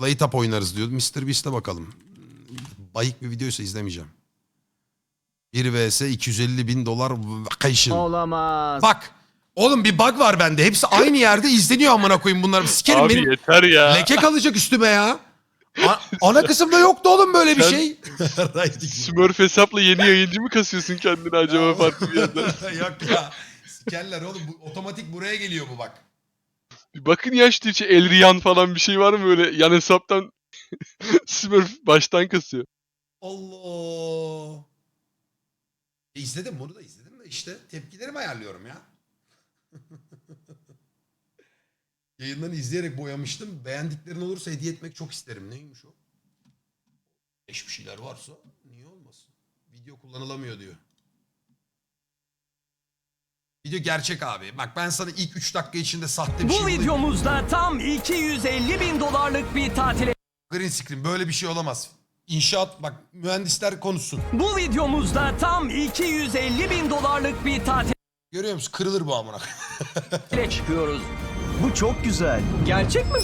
Playtap oynarız diyor. Mr. Beast'e bakalım. Bayık bir videoysa izlemeyeceğim. 1 vs 250 bin dolar vacation. Olamaz. Bak. Oğlum bir bug var bende. Hepsi aynı yerde izleniyor amına koyayım bunlar. Sikerim Abi benim. yeter ya. Leke kalacak üstüme ya. A- ana kısımda yoktu oğlum böyle bir Sen- şey. Smurf hesapla yeni yayıncı mı kasıyorsun kendini acaba farklı bir yerden? Yok ya. Sikerler oğlum. Bu, otomatik buraya geliyor bu bak. Bir bakın ya işte içi Elriyan falan bir şey var mı böyle yan hesaptan Smurf baştan kasıyor. Allah. E izledim bunu da izledim de işte tepkilerimi ayarlıyorum ya. Yayından izleyerek boyamıştım. Beğendiklerin olursa hediye etmek çok isterim. Neymiş o? Eş bir şeyler varsa niye olmasın? Video kullanılamıyor diyor. Video gerçek abi. Bak ben sana ilk 3 dakika içinde sahte bir Bu şey bulayım. videomuzda tam 250 bin dolarlık bir tatile Green screen böyle bir şey olamaz. İnşaat bak mühendisler konuşsun. Bu videomuzda tam 250 bin dolarlık bir tatile Görüyor musun? Kırılır bu amına. çıkıyoruz. Bu çok güzel. Gerçek mi?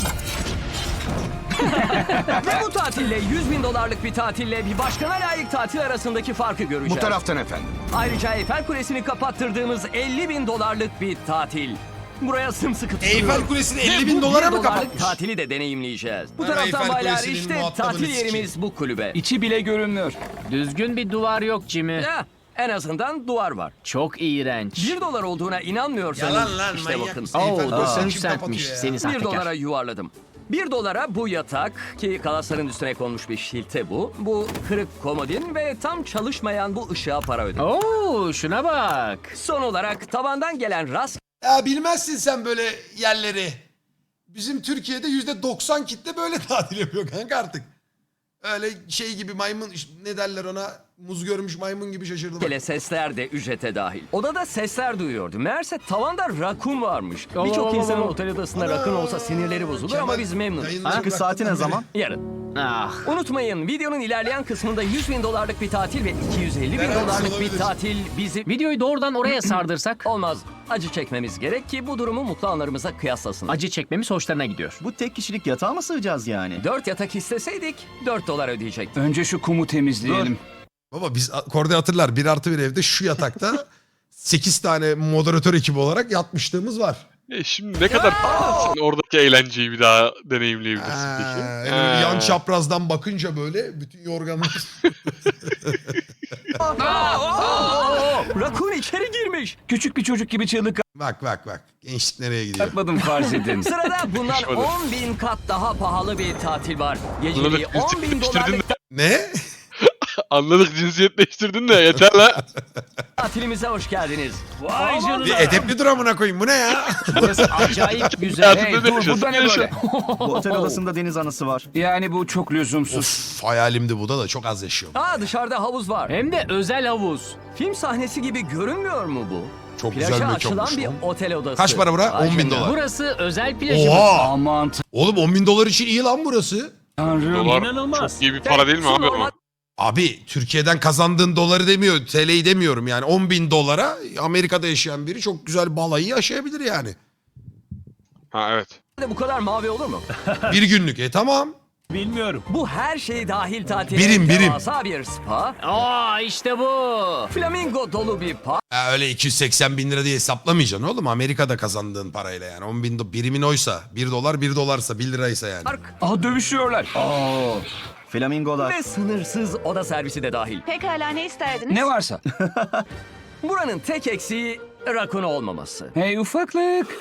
Ve bu tatille 100 bin dolarlık bir tatille bir başkana layık tatil arasındaki farkı göreceğiz. Bu taraftan efendim. Ayrıca Eiffel Kulesi'ni kapattırdığımız 50 bin dolarlık bir tatil. Buraya sımsıkı tutunuyor. Eiffel Kulesi'ni Ve 50 bin dolara mı dolarlık kapatmış? tatili de deneyimleyeceğiz. Bu Ben taraftan Eiffel baylar Kulesi'nin işte muhatabını tatil sikeyim. yerimiz bu kulübe. İçi bile görünmüyor. Düzgün bir duvar yok Jimmy. Ya, en azından duvar var. Çok iğrenç. 1 dolar olduğuna inanmıyorsanız Yalan lan işte manyak bakın. mısın? Oo, Eiffel Kulesi'ni kim kapatıyor ya? Seni 1 sahtekar. dolara yuvarladım. 1 dolara bu yatak ki kalasların üstüne konmuş bir şilte bu. Bu kırık komodin ve tam çalışmayan bu ışığa para ödedim. Oo, şuna bak. Son olarak tavandan gelen rast Ya bilmezsin sen böyle yerleri. Bizim Türkiye'de yüzde 90 kitle böyle tatil yapıyor kanka artık. Öyle şey gibi maymun ne derler ona muz görmüş maymun gibi şaşırdım. Gele sesler de ücrete dahil. Odada sesler duyuyordu. Meğerse tavanda rakun varmış. Oo, Birçok insanın otel odasında rakun olsa sinirleri bozulur ama biz memnunuz. yayınları Çıkış saati ne zaman? Yarın. Ah. Unutmayın videonun ilerleyen kısmında 100 bin dolarlık bir tatil ve 250 bin dolarlık olabilir. bir tatil bizi... Videoyu doğrudan oraya sardırsak Olmaz. Acı çekmemiz gerek ki bu durumu mutlu anlarımıza kıyaslasın. acı çekmemiz hoşlarına gidiyor. Bu tek kişilik yatağa mı sığacağız yani? 4 yatak isteseydik 4 dolar ödeyecektik. Önce şu kumu temizleyelim. Baba biz Korde hatırlar bir artı bir evde şu yatakta 8 tane moderatör ekibi olarak yatmışlığımız var. E şimdi ne kadar sen oradaki eğlenceyi bir daha deneyimleyebilirsin peki? Ha, yani Ha. yan çaprazdan bakınca böyle bütün yorganlar. Rakun içeri girmiş. Küçük bir çocuk gibi çığlık bak bak bak gençlik nereye gidiyor. atmadım farz edin. Sırada bundan Yakışmadı. 10 bin kat daha pahalı bir tatil var. Geceliği Anladık 10 bin değiştirdin dolarlık de. ne? Anladık cinsiyet değiştirdin de yeter lan. tatilimize hoş geldiniz. Vay Bir edepli dur amına koyayım bu ne ya? Burası acayip güzel. Hey dur yaşasın, burada ne böyle? Bu otel odasında deniz anısı var. Yani bu çok lüzumsuz. of hayalimdi bu da da çok az yaşıyorum. Aa dışarıda havuz var. Hem de özel havuz. Film sahnesi gibi görünmüyor mu bu? Çok Plaja güzel bir açılan bir lan. otel odası. Kaç para bura? Vay 10 bin canına. dolar. Burası özel plajımız. Oha! Aman Oğlum 10 bin dolar için iyi lan burası. tanrım. Dolar İnanılmaz. çok iyi bir para değil mi abi ama? Abi Türkiye'den kazandığın doları demiyor, TL'yi demiyorum yani 10 bin dolara Amerika'da yaşayan biri çok güzel balayı yaşayabilir yani. Ha evet. Bu kadar mavi olur mu? Bir günlük e tamam. Bilmiyorum. Bu her şey dahil tatile Birim, birim. devasa bir spa, Aa işte bu. flamingo dolu bir park, Ha, öyle 280 bin lira diye hesaplamayacaksın oğlum Amerika'da kazandığın parayla yani 10 bin do- birimin oysa 1 dolar 1 dolarsa 1 liraysa yani. Aa dövüşüyorlar. Oo. Flamingolar. ve sınırsız oda servisi de dahil. Pekala ne isterdiniz? Ne varsa. Buranın tek eksiği rakun olmaması. Hey ufaklık.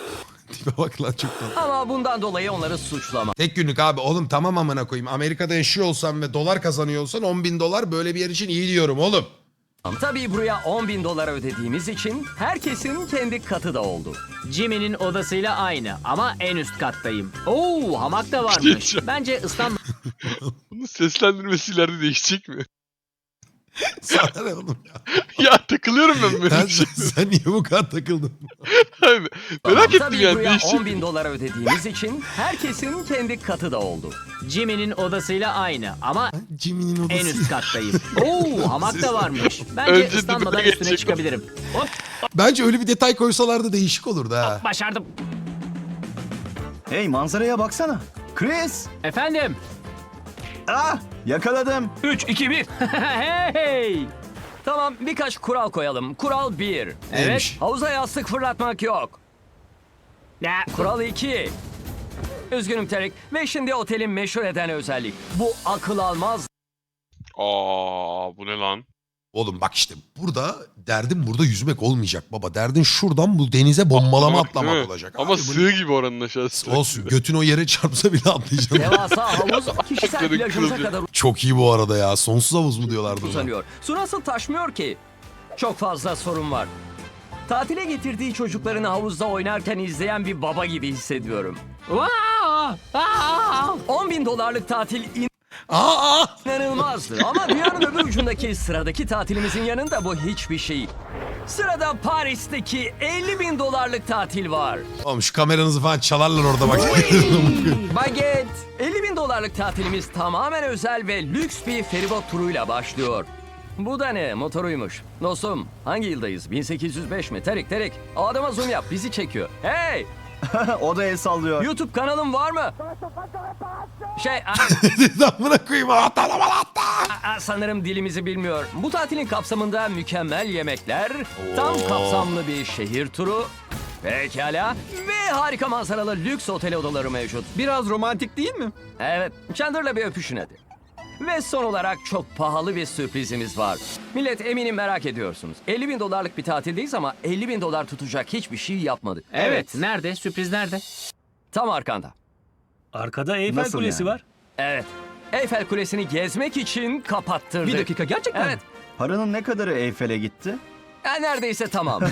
Tipe bak lan çok tatlı. Ama bundan dolayı onları suçlama. Tek günlük abi oğlum tamam amına koyayım Amerika'da yaşıyor olsan ve dolar kazanıyor olsan 10 bin dolar böyle bir yer için iyi diyorum oğlum. Tabii buraya 10 bin dolara ödediğimiz için herkesin kendi katı da oldu. Jimmy'nin odasıyla aynı ama en üst kattayım. Oo hamak da varmış. Bence ıslanma seslendirmesi ileride değişecek mi? Sana ne oğlum ya? ya takılıyorum ben böyle. Sen, şey. sen niye bu kadar takıldın? Abi, Merak ettim Tabii yani buraya değişecek 10 bin dolara ödediğimiz için herkesin kendi katı da oldu. Jimmy'nin odasıyla aynı ama Jimmy'nin odası. en üst kattayım. Oo hamak da varmış. Bence Önce ıslanmadan dibine üstüne geçecek. çıkabilirim. Hop Bence öyle bir detay koysalardı değişik olurdu ha. başardım. Hey manzaraya baksana. Chris! Efendim? Ah! Yakaladım. 3, 2, 1. hey! Tamam birkaç kural koyalım. Kural 1. Neymiş? Havuza yastık fırlatmak yok. Ya, Kural 2. Üzgünüm Terek. Ve şimdi otelin meşhur eden özellik. Bu akıl almaz Aa bu ne lan? Oğlum bak işte burada derdin burada yüzmek olmayacak baba. Derdin şuradan bu denize bombalama Bak, değil mi? atlamak olacak. Ama Abi bu- sığ gibi oranın aşağısı. Olsun götün o yere çarpsa bile atlayacaksın. devasa havuz kişisel Ayakları plajımıza kadar Çok iyi bu arada ya. Sonsuz havuz mu diyorlardı ona. uzanıyor. Su nasıl taşmıyor ki? Çok fazla sorun var. Tatile getirdiği çocuklarını havuzda oynarken izleyen bir baba gibi hissediyorum. Wow! Aa! 10 bin dolarlık tatil Aa, aa! inanılmazdı ama dünyanın öbür ucundaki sıradaki tatilimizin yanında bu hiçbir şey. Sırada Paris'teki 50 bin dolarlık tatil var. Oğlum şu kameranızı falan çalarlar orada bak. Baget. 50 bin dolarlık tatilimiz tamamen özel ve lüks bir feribot turuyla başlıyor. Bu da ne? Motoruymuş. Dostum hangi yıldayız? 1805 mi? Terik terik. Adama zoom yap bizi çekiyor. Hey! o da el sallıyor. YouTube kanalın var mı? Şey a- Amına koyayım. Atalama hatta. a- sanırım dilimizi bilmiyor. Bu tatilin kapsamında mükemmel yemekler, tam kapsamlı bir şehir turu, pekala ve harika manzaralı lüks otel odaları mevcut. Biraz romantik değil mi? Evet, Chandler'la bir öpüşün hadi. Ve son olarak çok pahalı bir sürprizimiz var. Millet eminim merak ediyorsunuz. 50 bin dolarlık bir tatildeyiz ama 50 bin dolar tutacak hiçbir şey yapmadık. Evet, nerede? Sürpriz nerede? Tam arkanda. Arkada Eyfel Nasıl Kulesi yani? var. Evet. Eyfel Kulesi'ni gezmek için kapattırdık. Bir dakika gerçekten Evet. Paranın ne kadarı Eyfel'e gitti? Ha, neredeyse tamam.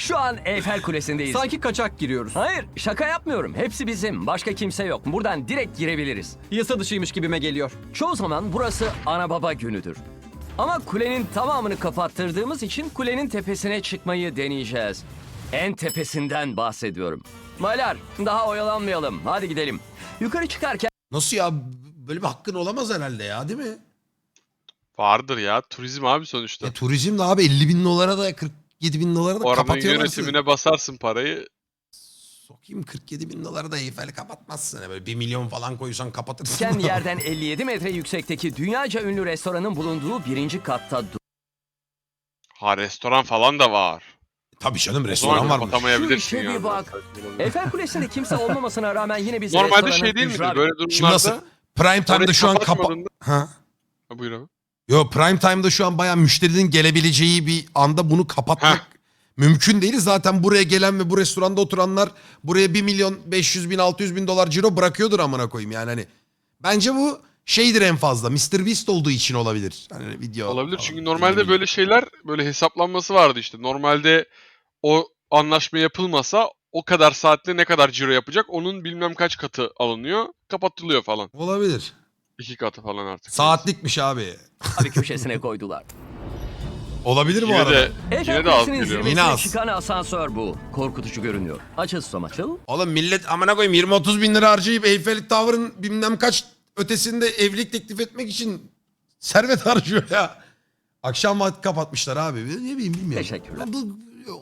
Şu an Eyfel Kulesi'ndeyiz. Sanki kaçak giriyoruz. Hayır, şaka yapmıyorum. Hepsi bizim. Başka kimse yok. Buradan direkt girebiliriz. Yasa dışıymış gibime geliyor. Çoğu zaman burası ana baba günüdür. Ama kulenin tamamını kapattırdığımız için kulenin tepesine çıkmayı deneyeceğiz. En tepesinden bahsediyorum. Baylar daha oyalanmayalım. Hadi gidelim. Yukarı çıkarken Nasıl ya? Böyle bir hakkın olamaz herhalde ya değil mi? Vardır ya. Turizm abi sonuçta. E, turizm de abi 50 bin dolara da 47 bin dolara da Oranın kapatıyorlar. yönetimine basarsın parayı. Sokayım 47 bin dolara da Eyfel'i kapatmazsın. Böyle 1 milyon falan koysan kapatırsın. yerden 57 metre yüksekteki dünyaca ünlü restoranın bulunduğu birinci katta Ha restoran falan da var. Tabii canım restoran varmış. kapatamayabilirsin Şu işe bir bak. Eyfel Kulesi'nde kimse olmamasına rağmen yine biz Normalde şey değil midir? Böyle Şimdi nasıl? durumlarda Prime time'da şu an kapa... kapatmadığında- Ha? Ha, buyur abi. Yo prime time'da şu an bayağı müşterinin gelebileceği bir anda bunu kapatmak Heh. mümkün değil. Zaten buraya gelen ve bu restoranda oturanlar buraya 1 milyon 500 bin 600 bin dolar ciro bırakıyordur amına koyayım yani hani. Bence bu şeydir en fazla. Mr. Beast olduğu için olabilir. Hani video Olabilir falan. çünkü normalde böyle şeyler böyle hesaplanması vardı işte. Normalde o anlaşma yapılmasa o kadar saatte ne kadar ciro yapacak onun bilmem kaç katı alınıyor kapatılıyor falan. Olabilir. İki katı falan artık. Saatlikmiş abi. bir köşesine koydular. Olabilir bu Yine arada. de, yine de az Kulesi'nin geliyor. Yine zirvesine az. çıkan asansör bu. Korkutucu görünüyor. Açıl susam açıl. Oğlum millet amına koyayım 20-30 bin lira harcayıp Eyfel Tower'ın bilmem kaç ötesinde evlilik teklif etmek için servet harcıyor ya. Akşam vakti kapatmışlar abi. Ne bileyim bilmiyorum. Teşekkürler. Bu,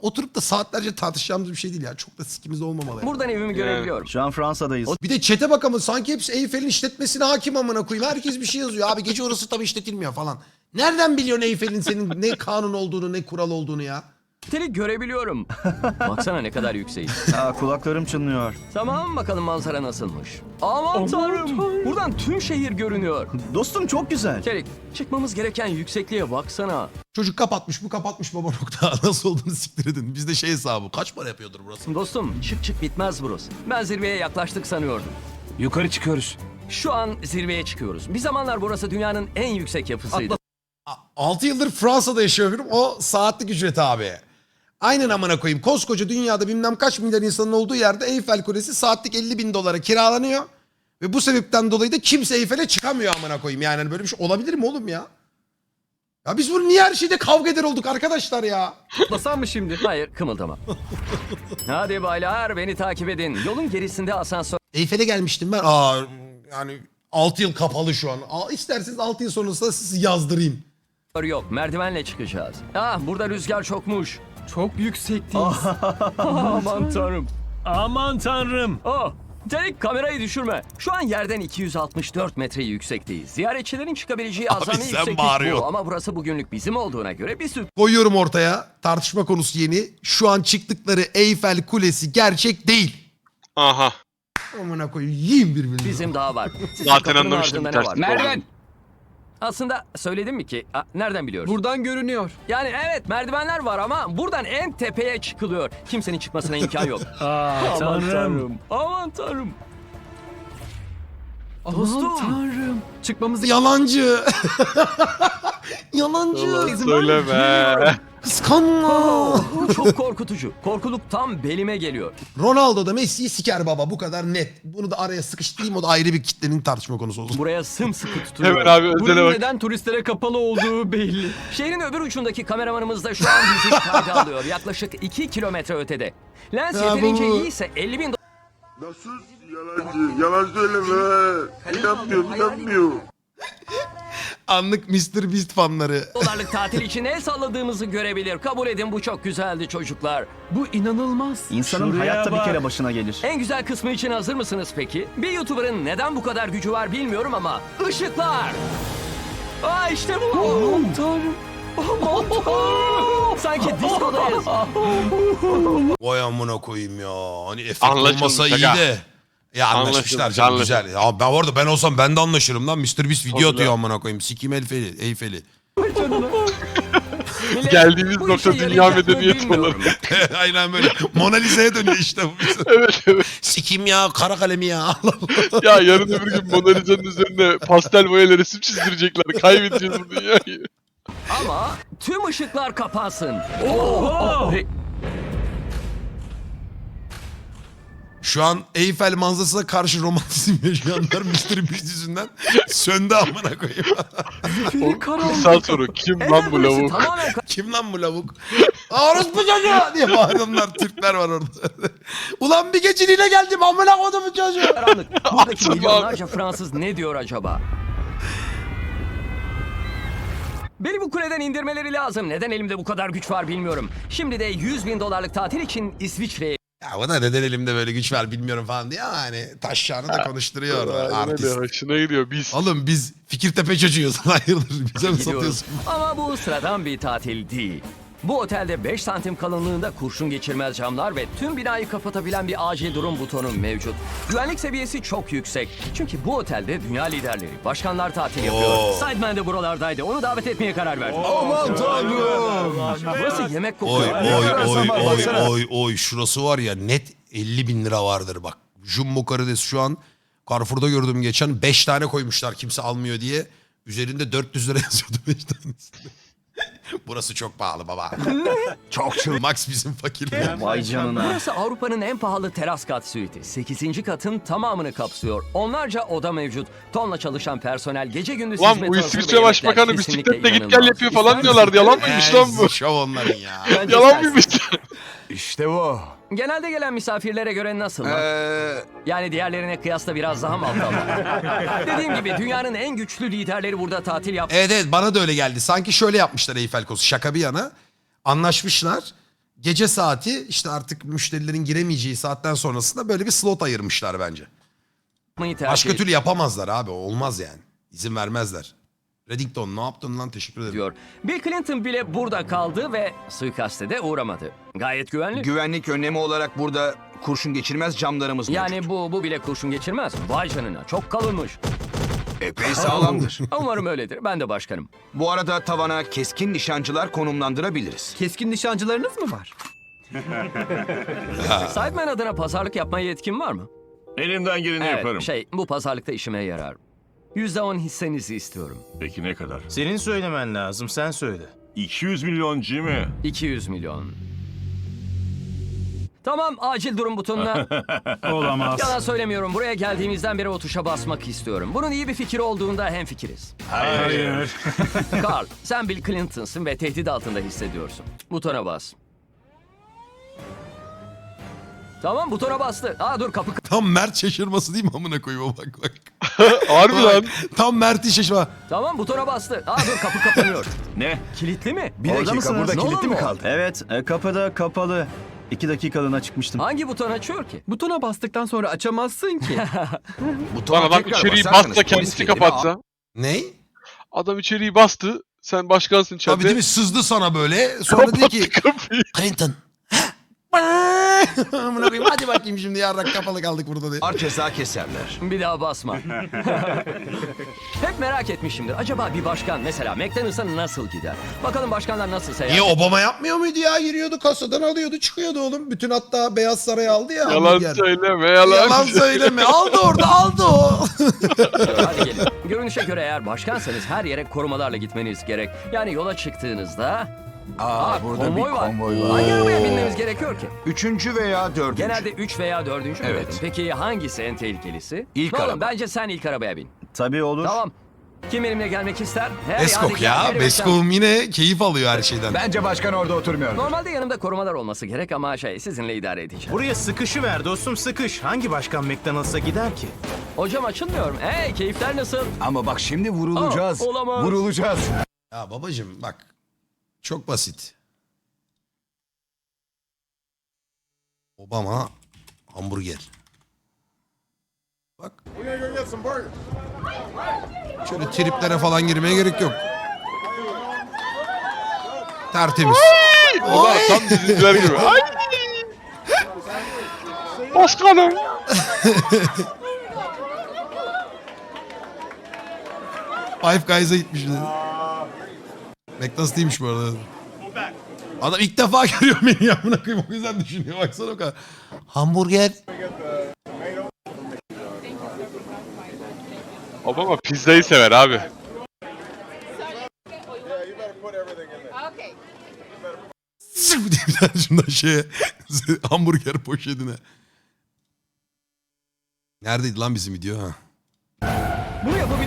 oturup da saatlerce tartışacağımız bir şey değil ya. Çok da sikimizde olmamalı. Buradan evimi görebiliyorum. Şu an Fransa'dayız. Bir de çete bak ama sanki hepsi Eyfel'in işletmesine hakim amına koyayım. Herkes bir şey yazıyor. Abi gece orası tabii işletilmiyor falan. Nereden biliyorsun Eyfel'in senin ne kanun olduğunu ne kural olduğunu ya? Seni görebiliyorum. Baksana ne kadar yükseğiz. Aa, kulaklarım çınlıyor. Tamam bakalım manzara nasılmış. Aman tanrım. Buradan tüm şehir görünüyor. Dostum çok güzel. Çelik çıkmamız gereken yüksekliğe baksana. Çocuk kapatmış bu kapatmış baba nokta. Nasıl olduğunu siktir edin. Bizde şey hesabı. Kaç para yapıyordur burası? Dostum çık çık bitmez burası. Ben zirveye yaklaştık sanıyordum. Yukarı çıkıyoruz. Şu an zirveye çıkıyoruz. Bir zamanlar burası dünyanın en yüksek yapısıydı. 6 yıldır Fransa'da yaşıyorum. O saatlik ücret abi. Aynen amına koyayım. Koskoca dünyada bilmem kaç milyar insanın olduğu yerde Eyfel Kulesi saatlik 50 bin dolara kiralanıyor. Ve bu sebepten dolayı da kimse Eyfel'e çıkamıyor amına koyayım. Yani hani böyle bir şey olabilir mi oğlum ya? Ya biz bunu niye her şeyde kavga eder olduk arkadaşlar ya? Atlasam mı şimdi? Hayır kımıldama. Hadi baylar beni takip edin. Yolun gerisinde asansör Eyfel'e gelmiştim ben. Aa yani 6 yıl kapalı şu an. Aa, isterseniz 6 yıl sonrasında sizi yazdırayım. yok. Merdivenle çıkacağız. Ah burada rüzgar çokmuş. Çok yüksekteyiz. Aman tanrım. Aman tanrım. Oh, Derek kamerayı düşürme. Şu an yerden 264 metre yüksekteyiz. Ziyaretçilerin çıkabileceği Abi azami sen yükseklik bağırıyor. bu. Ama burası bugünlük bizim olduğuna göre bir Koyuyorum ortaya. Tartışma konusu yeni. Şu an çıktıkları Eyfel Kulesi gerçek değil. Aha. Amına koyayım yiyin birbirini. bizim daha var. Sizin Zaten kapının anlamıştım ardında ne var? Aslında söyledim mi ki? A, nereden biliyoruz? Buradan görünüyor. yani evet merdivenler var ama buradan en tepeye çıkılıyor. Kimsenin çıkmasına imkan yok. Aa, Aman tanrım. tanrım. Aman tanrım. Aman Dostum. tanrım. Çıkmamızı Yalancı. Yalancı. Ulan Söyleme. Kıskanma. Bu çok korkutucu. Korkuluk tam belime geliyor. Ronaldo da Messi'yi siker baba bu kadar net. Bunu da araya sıkıştırayım o da ayrı bir kitlenin tartışma konusu olsun. Buraya sımsıkı tutuyor. Hemen abi özele Bunun bak. neden turistlere kapalı olduğu belli. Şehrin öbür ucundaki kameramanımız da şu an bizi kayda alıyor. Yaklaşık 2 kilometre ötede. Lens Ya yeterince bu- iyiyse 50 bin Nasıl yalancı? Yalan söyleme. İnanmıyor, inanmıyor. Anlık Mr. Beast fanları. dolarlık tatil için el salladığımızı görebilir. Kabul edin bu çok güzeldi çocuklar. Bu inanılmaz. İnsanın Şuraya hayatta bir bak. kere başına gelir. En güzel kısmı için hazır mısınız peki? Bir YouTuber'ın neden bu kadar gücü var bilmiyorum ama ışıklar. Aa işte bu. Aman tanrım. Aman tanrım. Sanki diskodayız. Vay amına koyayım ya. Hani efekt Anlaşılmış olmasa iyi de. Ya anlaşmışlar canım anlaşılmış. güzel. Ya ben orada ben olsam ben de anlaşırım lan. Mr. Beast video Tabii atıyor amına koyayım. Sikim Eyfel'i. Eyfel'i. Geldiğimiz nokta dünya medeniyeti bilmiyorum. Aynen böyle. Mona Lisa'ya dönüyor işte bu. evet evet. Sikim ya kara kalemi ya. Allah Allah. Ya yarın öbür gün Mona Lisa'nın üzerine pastel boyayla resim çizdirecekler. Kaybedeceğiz bu dünyayı. Ama tüm ışıklar kapansın. Oho! Şu an Eyfel manzarasına karşı romantizm yaşayanlar Mr. Beast yüzünden söndü amına koyayım. Karanlık. Kutsal soru. Kim lan bu lavuk? tamamen Kim lan bu lavuk? Orospu çocuğu diye bağırıyorlar. Türkler var orada. Ulan bir geceliğine geldim amına kodumun çocuğu. karanlık. Buradaki Tamam. milyonlarca Fransız ne diyor acaba? Beni bu kuleden indirmeleri lazım. Neden elimde bu kadar güç var bilmiyorum. Şimdi de 100 bin dolarlık tatil için İsviçre'ye Ya bu da neden elimde böyle güç var bilmiyorum falan diye ama hani taşşağını da konuşturuyor öyle, artist. Hoşuna gidiyor. Biz. Oğlum biz Fikirtepe çocuğuyuz. Hayırdır bize mi gidiyoruz. satıyorsun? Ama bu sıradan bir tatil değil. Bu otelde 5 santim kalınlığında kurşun geçirmez camlar ve tüm binayı kapatabilen bir acil durum butonu mevcut. Güvenlik seviyesi çok yüksek. Çünkü bu otelde dünya liderleri, başkanlar tatil yapıyor. Sideman de buralardaydı. Onu davet etmeye karar verdim. Aman tanrım. Burası yemek kokuyor. oy oy oy oy oy şurası var ya net 50 bin lira vardır bak. Jumbo karides şu an Carrefour'da gördüm geçen 5 tane koymuşlar kimse almıyor diye. Üzerinde 400 lira yazıyordu 5 tanesinde. Burası çok pahalı baba. çok çıl. Max bizim fakirliği. Vay canına. Burası Avrupa'nın en pahalı teras kat suiti. 8. katın tamamını kapsıyor. Onlarca oda mevcut. Tonla çalışan personel gece gündüz Lan hizmet bu hazır ve İsviçre yemekler Başbakanı kesinlikle bisikletle git gel inanılmaz. yapıyor falan İster diyorlardı. Yalan mıymış lan bu? Şov onların ya. Yalan mıymış? İşte bu. Genelde gelen misafirlere göre nasıl? Ee, Yani diğerlerine kıyasla biraz daha mı aptal? Dediğim gibi dünyanın en güçlü liderleri burada tatil yap. Evet evet bana da öyle geldi. Sanki şöyle yapmışlar Eyfel Kosu şaka bir yana. Anlaşmışlar. Gece saati işte artık müşterilerin giremeyeceği saatten sonrasında böyle bir slot ayırmışlar bence. Başka türlü yapamazlar abi. Olmaz yani. İzin vermezler. Reddington ne yaptın lan teşekkür ederim. ediyor. Bill Clinton bile burada kaldı ve suikaste de uğramadı. Gayet güvenli. güvenlik önlemi olarak burada kurşun geçirmez camlarımız mevcut. Yani bu bu bile kurşun geçirmez. Vay canına çok kalınmış. Epey sağlamdır. Umarım öyledir. Ben de başkanım. Bu arada tavana keskin nişancılar konumlandırabiliriz. Keskin nişancılarınız mı var? Sideman adına pazarlık yapmaya yetkin var mı? Elimden geleni Evet, yaparım. şey bu pazarlıkta işime yarar. %10 hissenizi istiyorum. Peki ne kadar? Senin söylemen lazım, sen söyle. 200 milyon Jimmy. 200 milyon. Tamam acil durum butonuna. Olamaz. Yalan söylemiyorum. Buraya geldiğimizden beri o tuşa basmak istiyorum. Bunun iyi bir fikir olduğunda hemfikiriz. Hayır. Carl, sen Bill Clinton'sın ve tehdit altında hissediyorsun. Butona bas. Tamam butona bastı. Aa dur kapı Tam Mert şaşırması değil mi amına koyayım bak bak. Harbi lan. Tam Mert'in şaşırma. Tamam butona bastı. Aa dur kapı kapanıyor. Ne? Kilitli mi? Bir dakika burada Nolan kilitli mi mu? kaldı? Evet e, kapıda kapalı. İki dakikalığına çıkmıştım. Hangi buton açıyor ki? Butona bastıktan sonra açamazsın ki. Butona Lan adam tekrar içeriği basarsanız polis kendisi kapatsa. Ney? Adam içeriği bastı. Sen başkansın Tabii içeride. değil mi? Sızdı sana böyle. Sonra dedi ki Kapıyı. Clinton. Amına koyayım hadi bakayım şimdi yarrak kapalı kaldık burada diye. Ceza keserler. Bir daha basma. Hep merak etmişimdir. Acaba bir başkan mesela McDonald's'a nasıl gider? Bakalım başkanlar nasıl seyahat Niye Obama yapmıyor muydu ya? Giriyordu kasadan alıyordu çıkıyordu oğlum. Bütün hatta Beyaz Saray'a aldı ya. Yalan hamburger. söyleme yalan. Yalan söyleme. Aldı orada aldı o. Hadi gelin. Görünüşe göre eğer başkansanız her yere korumalarla gitmeniz gerek. Yani yola çıktığınızda... Aa, burada bir konvoy var. konvoy var. Hangi arabaya binmemiz gerekiyor ki? Üçüncü veya dördüncü. Genelde 3 veya 4. Evet. Peki hangisi en tehlikelisi? İlk Nolan, araba. bence sen ilk arabaya bin. Tabii olur. Tamam. Kim benimle gelmek ister? Her Beskok ya. her Beskov'um yine keyif alıyor her şeyden. Bence başkan orada oturmuyor. Normalde yanımda korumalar olması gerek ama şey sizinle idare edeceğim. Buraya sıkışı ver dostum sıkış. Hangi başkan McDonald's'a gider ki? Hocam açılmıyorum. Hey keyifler nasıl? Ama bak şimdi vurulacağız. Aa, olamaz. Vurulacağız. Ya babacım bak. Çok basit. Obama hamburger. Bak. Şöyle triplere falan girmeye gerek yok. Tertemiz. Ulan tam diziler gibi. Ay! Başkanım. Five Guys'a gitmiş bir de. McDonald's değilmiş bu arada. Adam ilk defa görüyor beni ya. Buna koyayım o yüzden düşünüyor. Baksana o kadar. Hamburger. Obama pizzayı sever abi. Sırf diye bir tane şundan şeye. hamburger poşetine. Neredeydi lan bizim video ha?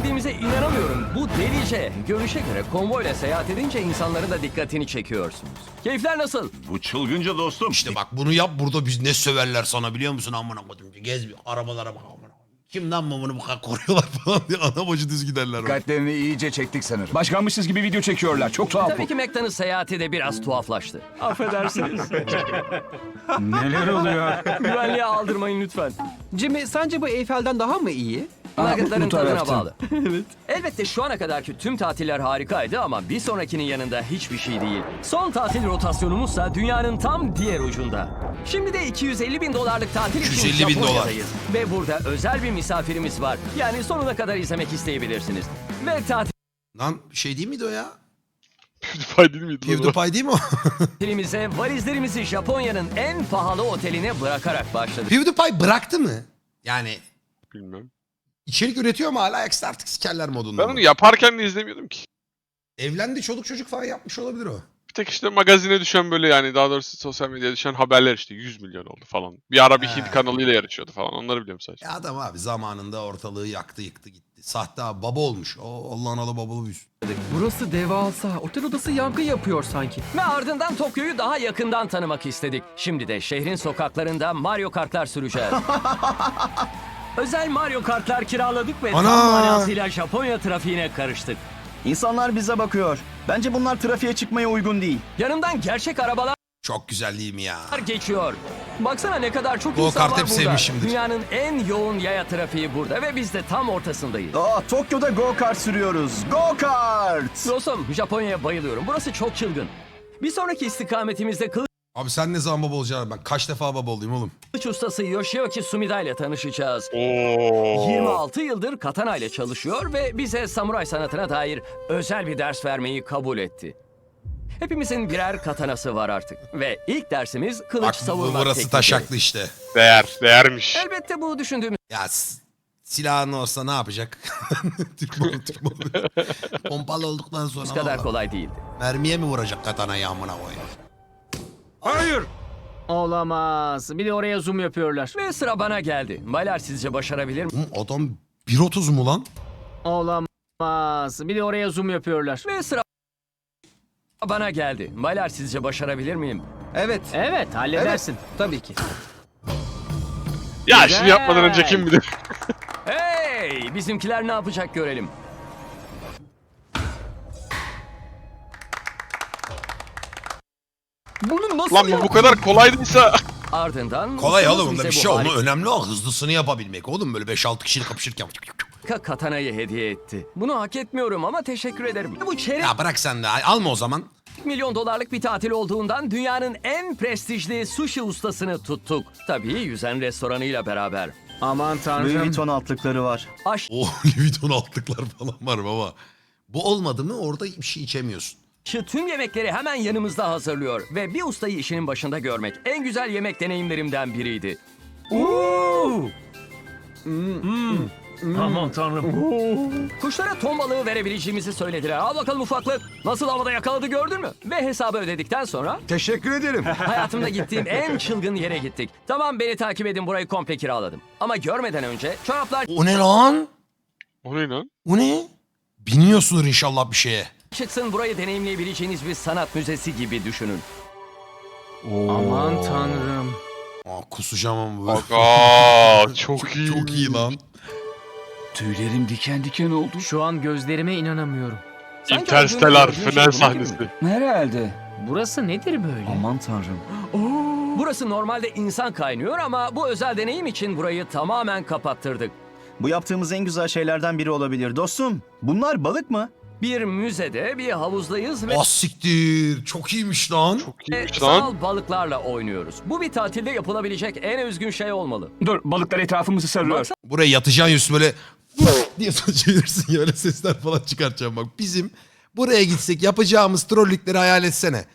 Bunu yapabildiğimize inanamıyorum. Bu delice. Görünüşe göre konvoyla seyahat edince insanların da dikkatini çekiyorsunuz. Keyifler nasıl? Bu çılgınca dostum. İşte bak bunu yap burada biz ne söverler sana biliyor musun amına koydum. Gez bir arabalara bak amına. Kim lan bu bunu bu kadar koruyorlar falan diye ana bacı düz giderler. Dikkatlerini iyice çektik sanırım. Başkanmışız gibi video çekiyorlar. Çok tuhaf bu. Tabii ki McDonald's seyahati de biraz tuhaflaştı. Affedersiniz. Neler oluyor? Güvenliğe aldırmayın lütfen. Jimmy sence bu Eyfel'den daha mı iyi? Nuggetların bu tadına taraftan. bağlı. evet. Elbette şu ana kadarki tüm tatiller harikaydı ama bir sonrakinin yanında hiçbir şey değil. Son tatil rotasyonumuzsa dünyanın tam diğer ucunda. Şimdi de 250 bin dolarlık tatil için 250 bin dolar. Japonya'dayız. Ve burada özel bir misafirimiz var. Yani sonuna kadar izlemek isteyebilirsiniz. Ve Lan şey değil miydi o ya? PewDiePie değil miydi? lan o? PewDiePie değil mi o? tatilimize valizlerimizi Japonya'nın en pahalı oteline bırakarak başladık. PewDiePie bıraktı mı? Yani Bilmem. İçerik üretiyor mu hala yoksa artık sikerler modunda Ben mı? onu yaparken de izlemiyordum ki. Evlendi çoluk çocuk falan yapmış olabilir o. Bir tek işte magazine düşen böyle yani daha doğrusu sosyal medyaya düşen haberler işte 100 milyon oldu falan. Bir ara bir He. Hint kanalıyla yarışıyordu falan. Onları biliyorum sadece. Ya adam abi zamanında ortalığı yaktı yıktı gitti. Sahte abi baba olmuş. O Allah'ın alı babalı büyüsün. Burası devasa. Otel odası yankı yapıyor sanki. Ve ardından Tokyo'yu daha yakından tanımak istedik. Şimdi de şehrin sokaklarında Mario Kartlar süreceğiz. Özel Mario Kartlar kiraladık ve Ana! tam manasıyla Japonya trafiğine karıştık. İnsanlar bize bakıyor. Bence bunlar trafiğe çıkmaya uygun değil. Yanımdan gerçek arabalar Çok güzel değil mi ya? geçiyor. Baksana ne kadar çok Go insan kart var hep burada. sevmişimdir. Dünyanın en yoğun yaya trafiği burada ve biz de tam ortasındayız. Aa, Tokyo'da go kart sürüyoruz. Go kart! Dostum Japonya'ya bayılıyorum. Burası çok çılgın. Bir sonraki istikametimizde Abi sen ne zaman baba olacaksın? Ben kaç defa baba olayım oğlum? kılıç ustası Yoshioki Sumida ile tanışacağız. Oo. 26 yıldır katana ile çalışıyor ve bize samuray sanatına dair özel bir ders vermeyi kabul etti. Hepimizin birer katanası var artık. Ve ilk dersimiz kılıç Bak bu- savurmak burası tekniği. taşaklı işte. Değer. Değermiş. Elbette bu düşündüğümüz Ya s- silahın olsa ne yapacak? Türk malı Türk malı. Pompalı olduktan sonra ne kadar kolay değildi. Mermiye mi vuracak katanayı amına koyayım? Hayır. Olamaz. Bir de oraya zoom yapıyorlar. Ve sıra bana geldi. Baylar sizce başarabilir mi? Oğlum adam 1.30 mu lan? Olamaz. Bir de oraya zoom yapıyorlar. Ve sıra bana geldi. Baylar sizce başarabilir miyim? Evet. Evet halledersin. Tabii ki. Ya Güzel. şunu yapmadan önce kim bilir? Hey! Bizimkiler ne yapacak görelim. Bunu nasıl Lan bu bu kadar kolaydıysa Ardından Kolay oğlum bunda bize bir bu şey. Onu harika önemli o hızlısını yapabilmek. Oğlum böyle 5-6 kişiyle kapışırken. katanayı hediye etti. Bunu hak etmiyorum ama teşekkür ederim. Bu çeyrek Ya bırak sen de alma o zaman. milyon dolarlık bir tatil olduğundan dünyanın en prestijli sushi ustasını tuttuk. Tabii yüzen restoranıyla beraber. Aman Louis tanrım. Vuitton altlıkları var. O Louis Vuitton altlıklar falan var baba. Bu olmadı mı orada bir şey içemiyorsun. Aşçı tüm yemekleri hemen yanımızda hazırlıyor ve bir ustayı işinin başında görmek en güzel yemek deneyimlerimden biriydi. Oo! Aman tanrım. Kuşlara ton balığı verebileceğimizi söylediler. Al bakalım ufaklık. Nasıl havada yakaladı gördün mü? Ve hesabı ödedikten sonra Teşekkür ederim. hayatımda gittiğim en çılgın yere gittik. Tamam beni takip edin burayı komple kiraladım. Ama görmeden önce çoraplar O ne lan? o ne lan? O ne? Biniyorsundur inşallah bir şeye. Çıksın burayı deneyimleyebileceğiniz bir sanat müzesi gibi düşünün. Aman tanrım. Aa, kusacağım ama böyle. Aa çok iyi. Çok iyi lan. Tüylerim diken diken oldu. Şu an gözlerime inanamıyorum. Sanki Interstellar final sahnesi. Herhalde. Burası nedir böyle? Aman tanrım. Burası normalde insan kaynıyor ama bu özel deneyim için burayı tamamen kapattırdık. Bu yaptığımız en güzel şeylerden biri olabilir. Dostum, bunlar balık mı? Bir müzede bir havuzdayız ve Ah siktir. Çok iyiymiş lan. Çok iyiymiş lan. sanal balıklarla oynuyoruz. Bu bir tatilde yapılabilecek en üzgün şey olmalı. Dur balıklar etrafımızı sarıyor. Buraya yatacaksın yüz böyle diye çevirirsin ya öyle sesler falan çıkartacağım bak. Bizim buraya gitsek yapacağımız trollükleri hayal etsene.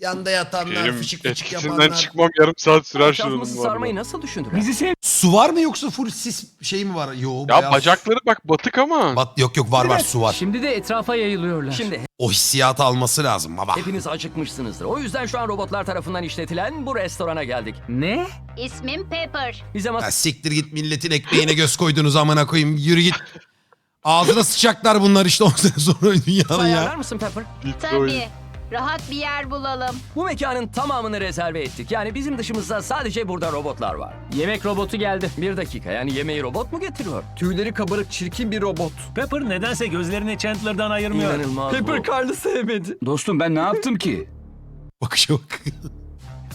Yanda yatanlar, Benim fışık fışık etkisinden yapanlar. çıkmam yarım saat sürer şunun Etrafımızı bu arada. sarmayı nasıl düşündüler? Bizi sev. Su var mı yoksa full sis şey mi var? Yo Ya bayağı bacakları bak batık ama. Bat, yok yok var var su var. Şimdi de etrafa yayılıyorlar. Şimdi O hissiyatı alması lazım baba. hepiniz acıkmışsınızdır. O yüzden şu an robotlar tarafından işletilen bu restorana geldik. Ne? İsmim Pepper. Bize Ya siktir git milletin ekmeğine göz koydunuz amına koyayım. Yürü git. Ağzına sıçacaklar bunlar işte 10 sene sonra dünyanın masa ayarlar ya. mısın Pepper? Tabii. Rahat bir yer bulalım. Bu mekanın tamamını rezerve ettik. Yani bizim dışımızda sadece burada robotlar var. Yemek robotu geldi. Bir dakika yani yemeği robot mu getiriyor? Tüyleri kabarık çirkin bir robot. Pepper nedense gözlerini Chandler'dan ayırmıyor. İnanılmaz Pepper bu. Carl'ı sevmedi. Dostum ben ne yaptım ki? Bakışa bak.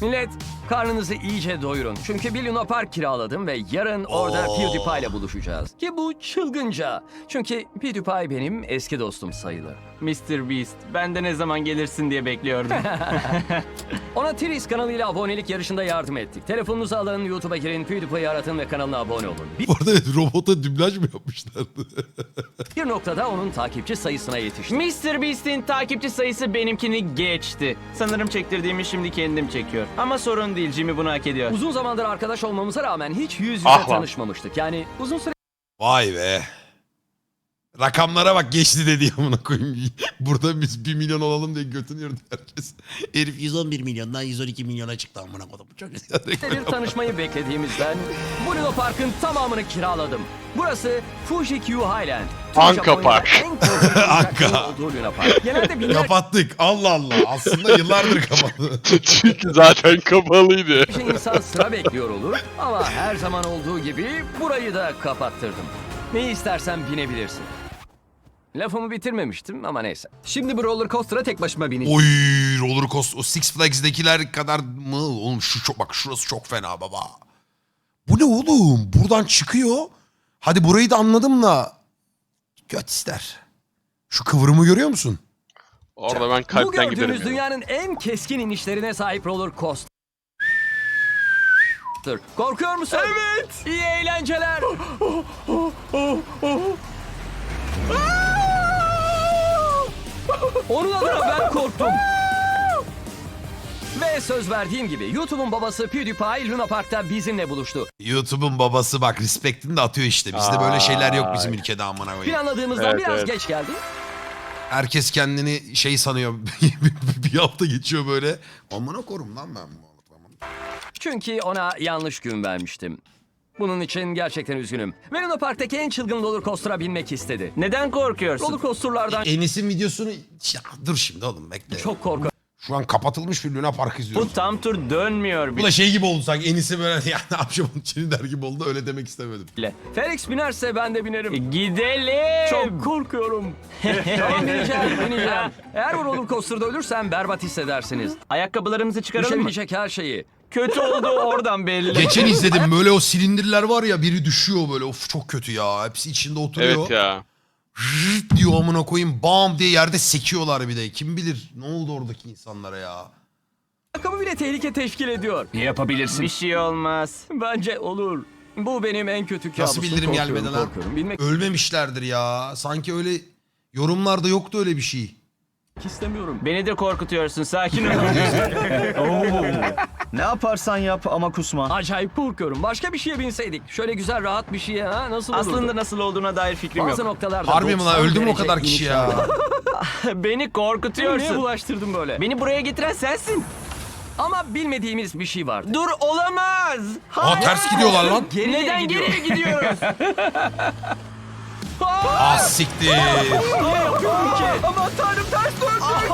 Millet karnınızı iyice doyurun. Çünkü bir Luna Park kiraladım ve yarın orada Oo. PewDiePie ile buluşacağız. Ki bu çılgınca. Çünkü PewDiePie benim eski dostum sayılır. Mr. Beast. Ben de ne zaman gelirsin diye bekliyordum. Ona Tiris kanalıyla abonelik yarışında yardım ettik. Telefonunuzu alın, YouTube'a girin, PewDiePie'yi aratın ve kanalına abone olun. Bir, Bu arada robota dublaj mı yapmışlardı? bir noktada onun takipçi sayısına yetiştik. Mr. Beast'in takipçi sayısı benimkini geçti. Sanırım çektirdiğimi şimdi kendim çekiyor. Ama sorun değil Jimmy bunu hak ediyor. Uzun zamandır arkadaş olmamıza rağmen hiç yüz yüze Ah lan. tanışmamıştık. Yani uzun süre Vay be. Rakamlara bak geçti dedi amına koyayım. Burada biz 1 milyon olalım diye götünü yırdı herkes. Herif 111 milyondan 112 milyona çıktı amına koyayım. Çok bir tanışmayı beklediğimizden bu Luna Park'ın tamamını kiraladım. Burası Fuji-Q Highland. Tüm Anka Park. Anka. Genelde binlerce Kapattık. Allah Allah. Aslında yıllardır kapattı. Çünkü zaten kapalıydı. insan sıra bekliyor olur. Ama her zaman olduğu gibi burayı da kapattırdım. Ne istersen binebilirsin. Lafımı bitirmemiştim ama neyse. Şimdi bu roller coaster'a tek başıma bineceğim. Oy roller coaster. O Six Flags'dekiler kadar mı? Oğlum şu çok bak şurası çok fena baba. Bu ne oğlum? Buradan çıkıyor. Hadi burayı da anladım da. Göt ister. Şu kıvrımı görüyor musun? Orada ben Bu kalpten giderim. gördüğünüz ya. dünyanın en keskin inişlerine sahip roller coaster. Korkuyor musun? Evet. İyi eğlenceler. Onun adına ben korktum. Ve söz verdiğim gibi YouTube'un babası PewDiePie Luna Park'ta bizimle buluştu. YouTube'un babası bak respektini de atıyor işte. Bizde böyle şeyler yok bizim ülkede amına koyayım. Planladığımızdan Evet, biraz evet. geç geldi. Herkes kendini şey sanıyor. bir hafta geçiyor böyle. Amına korum lan ben bu adamı. Çünkü ona yanlış gün vermiştim. Bunun için gerçekten üzgünüm. Luna Park'taki en çılgın roller coaster'a binmek istedi. Neden korkuyorsun? Roller coaster'lardan Enis'in videosunu... Ya, dur şimdi oğlum bekle. çok korkuyorum. Şu an kapatılmış bir Luna Park izliyoruz. Bu tam tur dönmüyor Bu da şey gibi oldu sanki enisi böyle ya ne yapacağım onun için der gibi oldu öyle demek istemedim. bile. Felix binerse ben de binerim. Gidelim. Çok korkuyorum. tamam bineceğim, bineceğim. Eğer bu roller coaster'da ölürsem berbat hissedersiniz. Ayakkabılarımızı çıkaralım mı? Düşebilecek her şeyi. Kötü oldu oradan belli. Geçen izledim böyle o silindirler var ya biri düşüyor böyle of çok kötü ya. Hepsi içinde oturuyor. Evet ya. Rrrt diyor amına koyayım bam diye yerde sekiyorlar bir de. Kim bilir ne oldu oradaki insanlara ya. Ayakkabı bile tehlike teşkil ediyor. Yapabilirsin. Bir şey olmaz. Bence olur. Bu benim en kötü kabusum. Nasıl bildirim Korkuyorum, gelmedi lan? korkuyorum. Bilmek Ölmemişlerdir ya. Sanki öyle yorumlarda yoktu öyle bir şey. istemiyorum. Beni de korkutuyorsun. Sakin ol. Ne yaparsan yap ama kusma. Acayip korkuyorum. Başka bir şeye binseydik. Şöyle güzel rahat bir şeye ha nasıl olurdu? Aslında nasıl olduğuna dair fikrim bazı yok. noktalarda Harbi mi lan 90 öldü mü o derece kadar kişi iniş ya? var. Beni Niye korkutuyorsun. bulaştırdın böyle? Beni buraya getiren sensin. Ama bilmediğimiz bir şey var. Dur olamaz. Aa ters gidiyorlar lan. Geri Neden gidiyor. geriye gidiyoruz? Ah siktir. Niye yapıyorum ki? Aman tanrım ters döndü.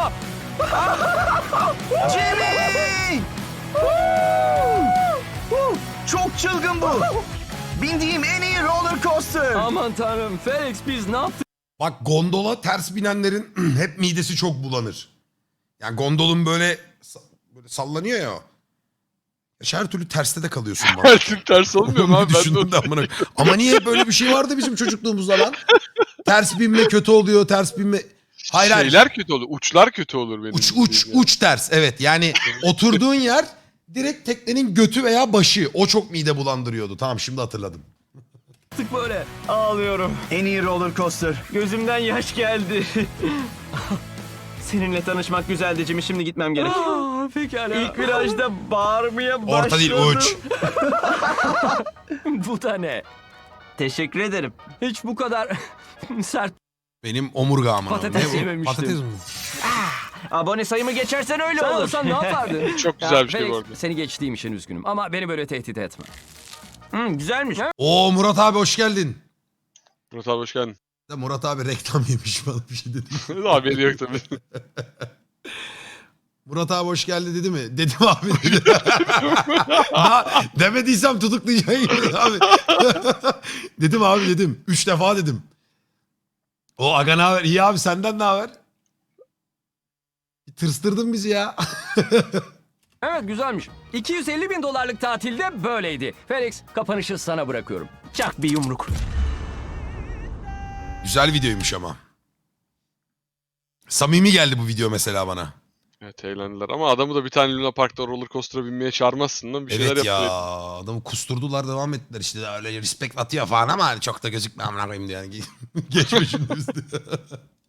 Jimmy! Çok çılgın bu. Bindiğim en iyi roller coaster. Aman tanrım Felix biz ne yaptık? Bak gondola ters binenlerin hep midesi çok bulanır. Yani gondolun böyle, böyle sallanıyor ya. o. Her türlü terste de kalıyorsun bana. Her türlü ters olmuyor mu abi? Ben de düşündüm de amına. Ama niye böyle bir şey vardı bizim çocukluğumuzda lan? Ters binme kötü oluyor, ters binme... Hayır hayır. Şeyler kötü olur. Uçlar kötü olur benim. Uç uç uç ters evet. Yani oturduğun yer direkt teknenin götü veya başı. O çok mide bulandırıyordu. Tamam şimdi hatırladım. böyle? Ağlıyorum. En iyi roller coaster. Gözümden yaş geldi. Seninle tanışmak güzeldi Jimmy. Şimdi gitmem gerek. Aa, pekala. İlk virajda bağırmaya başladım. Orta değil uç. bu da ne? Teşekkür ederim. Hiç bu kadar sert. Benim omurgam. Patates Ne bu? yememiştim. Patates mi? Abone sayımı geçersen öyle Sen olur. olsan ne yapardın? Çok güzel bir şey Felix, bu arada. Seni geçtiğim için üzgünüm ama beni böyle tehdit etme. Hı, güzelmiş. Oo Murat abi hoş geldin. Murat abi hoş geldin. De Murat abi reklam yemiş bana bir şey dedi. Haberi yok tabii. Murat abi hoş geldi dedi mi? Dedim abi dedi. ha, demediysem tutuklayacaksın yine abi. dedim abi dedim. Üç defa dedim. O aga ne haber? İyi abi senden ne haber? Tırstırdın bizi ya. Evet güzelmiş. 250 bin dolarlık tatilde böyleydi. Felix kapanışı sana bırakıyorum. Çak bir yumruk. Güzel videoymuş ama. Samimi geldi bu video mesela bana. Evet eğlendiler ama adamı da bir tane Luna Park'ta roller coaster'a binmeye çağırmazsın lan. Bir şeyler Evet ya yaptı. adamı kusturdular devam ettiler işte öyle respect atıyor falan ama çok da gözükme amına koyayım diye. Yani. Geçme şimdi üstü.